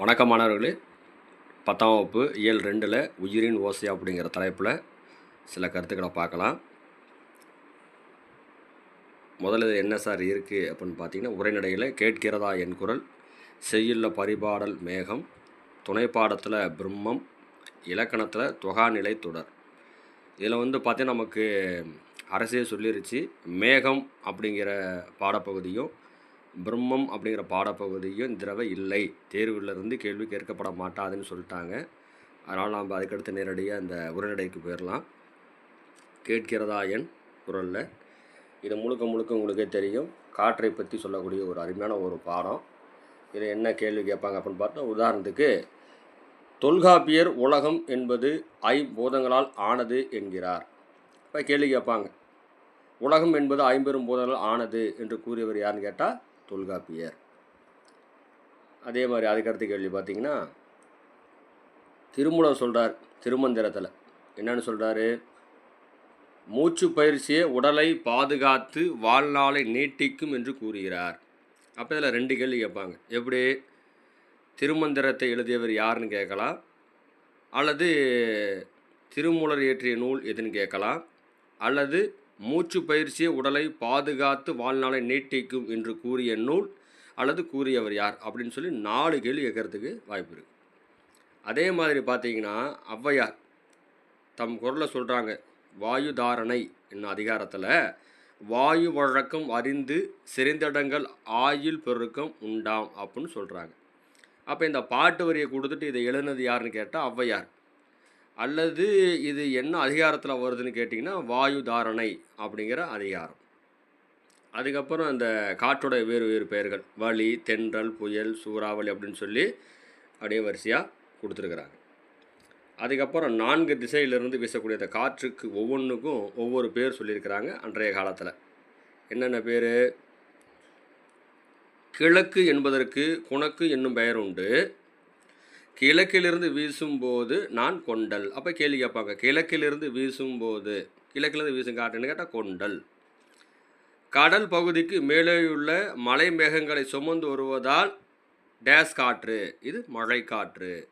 வணக்கம் மாணவர்களே பத்தாம் வகுப்பு இயல் ரெண்டில் உயிரின் ஓசை அப்படிங்கிற தலைப்பில் சில கருத்துக்களை பார்க்கலாம். முதல்ல என்ன சார் இருக்குது அப்படின்னு பார்த்தீங்கன்னா உரைநடையில் கேட்கிறதா என் குரல் செய்யுள்ள பரிபாடல் மேகம் துணைப்பாடத்தில் பிரம்மம் இலக்கணத்தில் தொகாநிலை தொடர். இதில் வந்து பார்த்தீங்கன்னா நமக்கு அரசே சொல்லிருச்சு மேகம் அப்படிங்கிற பாடப்பகுதியும் பிரம்மம் அப்படிங்கிற பாடப்பகுதியும் திரவ இல்லை. தேர்விலிருந்து கேள்வி கேட்கப்பட மாட்டாதுன்னு சொல்லிட்டாங்க. அதனால் நாம் அதுக்கடுத்து நேரடியாக அந்த உரைநடைக்கு போயிடலாம். கேட்கிறதா என் குரலில்? இது முழுக்க முழுக்க உங்களுக்கே தெரியும். காற்றை பற்றி சொல்லக்கூடிய ஒரு அருமையான ஒரு பாடம். இது என்ன கேள்வி கேட்பாங்க அப்படின்னு பார்த்தா உதாரணத்துக்கு தொல்காப்பியர் உலகம் என்பது ஐம்பூதங்களால் ஆனது என்கிறார். இப்போ கேள்வி கேட்பாங்க. உலகம் என்பது ஐம்பெரும் பூதங்கள் ஆனது என்று கூறியவர் யாருன்னு கேட்டால் தொல்காப்பியர். அதே மாதிரி அதுக்கடுத்த கேள்வி பார்த்தீங்கன்னா திருமூலர் சொல்கிறார் திருமந்திரத்தில். என்னன்னு சொல்கிறாரு மூச்சு பயிற்சியே உடலை பாதுகாத்து வாழ்நாளை நீட்டிக்கும் என்று கூறுகிறார். அப்போ இதில் ரெண்டு கேள்வி கேட்பாங்க. எப்படி? திருமந்திரத்தை எழுதியவர் யாருன்னு கேட்கலாம். அல்லது திருமூலர் இயற்றிய நூல் எதுன்னு கேட்கலாம். அல்லது மூச்சு பயிற்சியே உடலை பாதுகாத்து வாழ்நாளை நீட்டிக்கும் என்று கூறிய நூல் அல்லது கூறியவர் யார் அப்படின்னு சொல்லி நாலு கேள்வி கேட்கறதுக்கு வாய்ப்பு இருக்குது அதே மாதிரி பார்த்தீங்கன்னா ஔவையார் தம் குரலை சொல்கிறாங்க வாயுதாரணை என்னும் அதிகாரத்தில் வாயு வழக்கம் அறிந்து செறிந்தடங்கள் ஆயுள் பெருக்கம் உண்டாம் அப்படின்னு சொல்கிறாங்க அப்போ இந்த பாட்டு வரியை கொடுத்துட்டு இதை எழுதினது யாருன்னு கேட்டால் ஔவையார். அல்லது இது என்ன அதிகாரத்தில் வருதுன்னு கேட்டிங்கன்னா வாயு தாரணை அப்படிங்கிற அதிகாரம். அதுக்கப்புறம் அந்த காற்றோட வேறு வேறு பெயர்கள் வலி தென்றல் புயல் சூறாவளி அப்படின்னு சொல்லி அப்படியே வரிசையாக கொடுத்துருக்குறாங்க. அதுக்கப்புறம் நான்கு திசையிலிருந்து வீசக்கூடிய அந்த காற்றுக்கு ஒவ்வொன்றுக்கும் ஒவ்வொரு பேர் சொல்லியிருக்கிறாங்க அன்றைய காலத்தில். என்னென்ன பேர்? கிழக்கு என்பதற்கு குணக்கு என்னும் பெயர் உண்டு. கிழக்கிலிருந்து வீசும்போது நான் கொண்டல். அப்போ கேள்வி கேட்பாங்க கிழக்கிலிருந்து வீசும்போது கிழக்கிலிருந்து வீசும் காற்றுன்னு கேட்டால் கொண்டல். கடல் பகுதிக்கு மேலேயுள்ள மலை மேகங்களை சுமந்து வருவதால் டேஸ் காற்று இது மழை காற்று.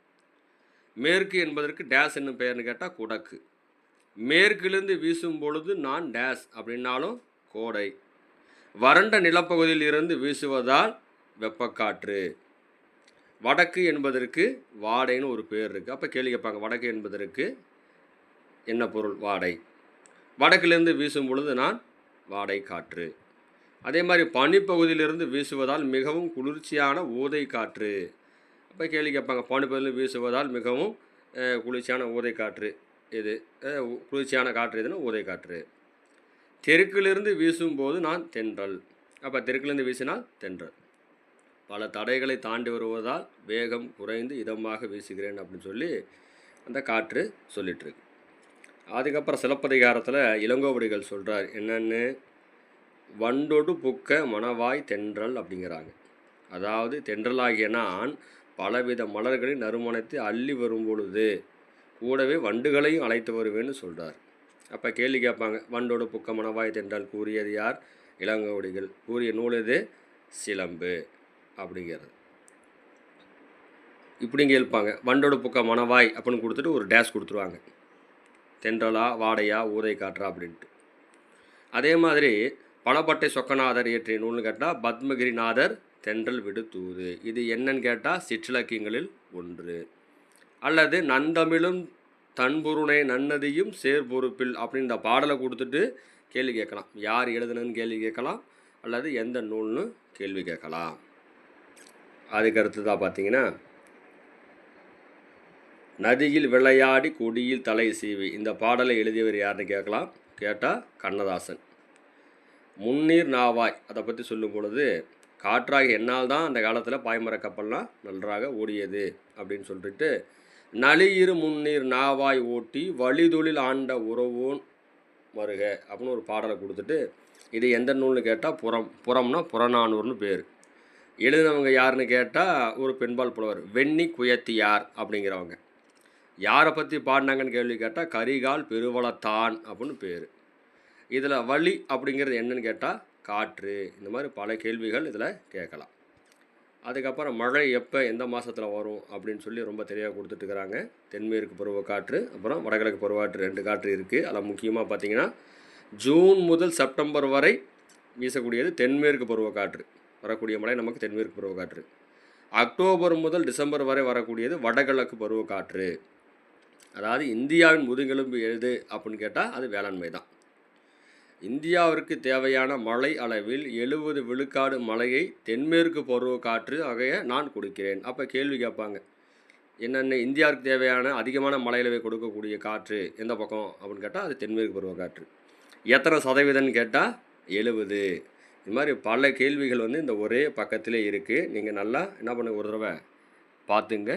மேற்கு என்பதற்கு டேஸ் என்னும் பெயர்னு கேட்டால் குடக்கு. மேற்கிலிருந்து வீசும் பொழுது நான் டேஸ் அப்படின்னாலும் கோடை. வறண்ட நிலப்பகுதியில் இருந்து வீசுவதால் வெப்பக்காற்று. வடக்கு என்பதற்கு வாடைன்னு ஒரு பேர் இருக்குது அப்போ கேள்வி கேட்பாங்க வடக்கு என்பதற்கு என்ன பொருள்? வாடை. வடக்கிலிருந்து வீசும் பொழுது நான் வாடை காற்று. அதே மாதிரி பனிப்பகுதியிலிருந்து வீசுவதால் மிகவும் குளிர்ச்சியான ஊதை காற்று. அப்போ கேள்வி கேட்பாங்க பனிப்பகுதியில் வீசுவதால் மிகவும் குளிர்ச்சியான ஊதை காற்று இது குளிர்ச்சியான காற்று எதுனா ஊதை காற்று. தெற்கிலிருந்து வீசும்போது நான் தென்றல். அப்போ தெற்கிலிருந்து வீசினால் தென்றல். பல தடைகளை தாண்டி வருவதால் வேகம் குறைந்து இதமாக வீசுகிறேன் அப்படின்னு சொல்லி அந்த காற்று சொல்லிகிட்ருக்கு அதுக்கப்புறம் சிலப்பதிகாரத்தில் இளங்கோவடிகள் சொல்கிறார் என்னென்னு? வண்டொடு புக்க மணவாய் தென்றல் அப்படிங்கிறாங்க. அதாவது தென்றலாகிய நான் பலவித மலர்களின் நறுமணத்தை அள்ளி வரும் பொழுது கூடவே வண்டுகளையும் அழைத்து வருவேன்னு சொல்கிறார் அப்போ கேள்வி கேட்பாங்க வண்டோடு புக்க மணவாய் தென்றல் கூறியது யார்? இளங்கோவடிகள். கூறிய நூல் இது சிலம்பு. அப்படிங்கிறது. இப்படிங்க கேட்பாங்க வண்டோடு புக்க மனவாய் அப்படின்னு கொடுத்துட்டு ஒரு டேஷ் கொடுத்துருவாங்க. தென்றலா வாடையா ஊதை காற்றா? அப்படின்ட்டு. அதே மாதிரி பலப்பட்டை சொக்கநாதர் இயற்றிய நூல்னு கேட்டால் பத்மகிரிநாதர் தென்றல் விடு தூது. இது என்னன்னு கேட்டால் சிற்றிலக்கியங்களில் ஒன்று. அல்லது நந்தமிழும் தன்புருணை நன்னதியும் சேர்பொறுப்பில் அப்படின்ற பாடலை கொடுத்துட்டு கேள்வி கேட்கலாம். யார் எழுதுனன்னு கேள்வி கேட்கலாம். அல்லது எந்த நூல்னு கேள்வி கேட்கலாம். அதுக்கு அடுத்ததாக பார்த்தீங்கன்னா நதியில் விளையாடி கொடியில் தலை சீவி. இந்த பாடலை எழுதியவர் யாருன்னு கேட்கலாம். கேட்டால் கண்ணதாசன். முன்னீர் நாவாய் அதை பற்றி சொல்லும் பொழுது காற்றாக என்னால் தான் அந்த காலத்தில் பாய்மர கப்பல்லாம் நன்றாக ஓடியது அப்படின்னு சொல்லிட்டு நளியிரு முன்னீர் நாவாய் ஓட்டி வழிதொழில் ஆண்ட உறவோன் வருக அப்படின்னு ஒரு பாடலை கொடுத்துட்டு இது எந்த நூல்னு கேட்டால் புறம் புறம்னா புறநானூர்னு பேர். எழுதினவங்க யாருன்னு கேட்டால் ஒரு பெண்பால் புலவர். வெண்ணி குயத்தியார் அப்படிங்கிறவங்க. யாரை பற்றி பாடினாங்கன்னு கேள்வி கேட்டால் கரிகால் பெருவளத்தான் அப்படின்னு பேர். இதில் வழி அப்படிங்கிறது என்னன்னு கேட்டால் காற்று. இந்த மாதிரி பல கேள்விகள் இதில் கேட்கலாம். அதுக்கப்புறம் மழை எப்போ எந்த மாதத்தில் வரும் அப்படின்னு சொல்லி ரொம்ப தெளிவாக கொடுத்துட்ருக்குறாங்க தென்மேற்கு பருவக்காற்று அப்புறம் வடகிழக்கு பருவக்காற்று ரெண்டு காற்று இருக்குது அதில் முக்கியமாக பார்த்தீங்கன்னா ஜூன் முதல் செப்டம்பர் வரை வீசக்கூடியது தென்மேற்கு பருவக்காற்று வரக்கூடிய மழை நமக்கு தென்மேற்கு பருவக்காற்று. அக்டோபர் முதல் டிசம்பர் வரை வரக்கூடியது வடகிழக்கு பருவக்காற்று. அதாவது இந்தியாவின் முதுகெலும்பு எது அப்படின்னு கேட்டால் அது வேளாண்மை தான். இந்தியாவிற்கு தேவையான மழை அளவில் எழுபது விழுக்காடு மழையை தென்மேற்கு பருவக்காற்று ஆகைய நான் கொடுக்கிறேன். அப்போ கேள்வி கேட்பாங்க என்னென்ன இந்தியாவுக்கு தேவையான அதிகமான மழை கொடுக்கக்கூடிய காற்று எந்த பக்கம் அப்படின்னு கேட்டால் அது தென்மேற்கு பருவக்காற்று. எத்தனை சதவீதம்னு கேட்டால் எழுபது. இது மாதிரி பல கேள்விகள் வந்து இந்த ஒரே பக்கத்திலே இருக்குது நீங்கள் நல்லா என்ன பண்ணுங்க ஒரு தடவை பார்த்துங்க.